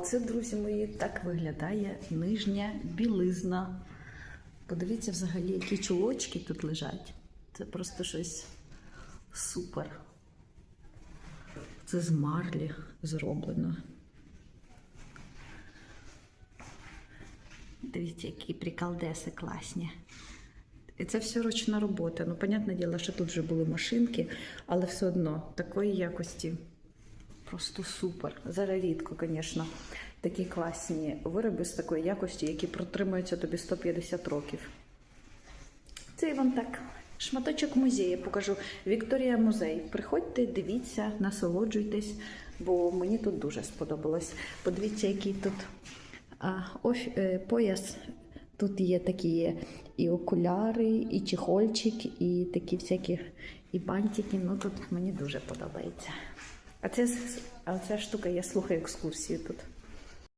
оце, друзі мої, так виглядає нижня білизна. Подивіться взагалі, які чулочки тут лежать. Це просто щось супер. Це з марлі зроблено. Дивіться, які приколдеси класні. І це все ручна робота. Ну, понятне діло, що тут вже були машинки, але все одно такої якості просто супер. Зараз рідко, звісно, такі класні вироби з такої якості, які протримуються тобі 150 років. Це вам так. Шматочок музею покажу. Вікторія музей. Приходьте, дивіться, насолоджуйтесь, бо мені тут дуже сподобалось. Подивіться, який тут а, оф, е, пояс. Тут є такі і окуляри, і чехольчик, і такі всякі і бантики. Ну тут мені дуже подобається. А це, а ця штука, я слухаю екскурсію тут.